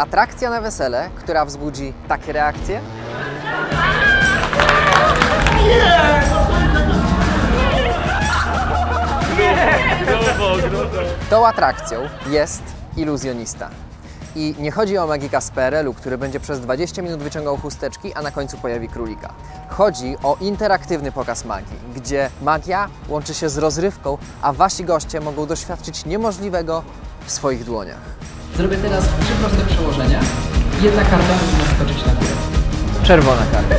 Atrakcja na wesele, która wzbudzi takie reakcje? Tą atrakcją jest iluzjonista. I nie chodzi o magika z PRL-u, który będzie przez 20 minut wyciągał chusteczki, a na końcu pojawi królika. Chodzi o interaktywny pokaz magii, gdzie magia łączy się z rozrywką, a wasi goście mogą doświadczyć niemożliwego w swoich dłoniach. Zrobię teraz trzy proste przełożenia. Jedna karta powinna skoczyć na górę. Czerwona karta.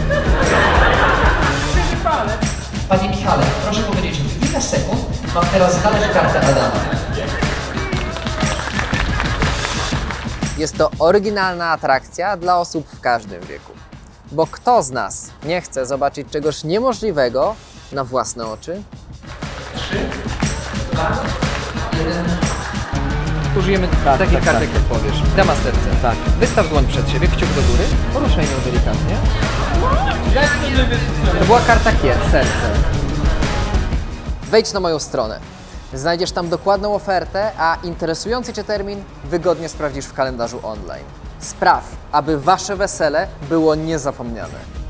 Panie Michale, proszę powiedzieć, w ile sekund mam teraz znaleźć kartę Adama? Jest to oryginalna atrakcja dla osób w każdym wieku. Bo kto z nas nie chce zobaczyć czegoś niemożliwego na własne oczy? Jeden. Użyjemy takich tak, kartek, jak powiesz. Dama serce. Tak. Wystaw dłoń przed siebie, kciuk do góry. Poruszaj ją delikatnie. To była karta kier, serce. Wejdź na moją stronę. Znajdziesz tam dokładną ofertę, a interesujący Cię termin wygodnie sprawdzisz w kalendarzu online. Spraw, aby Wasze wesele było niezapomniane.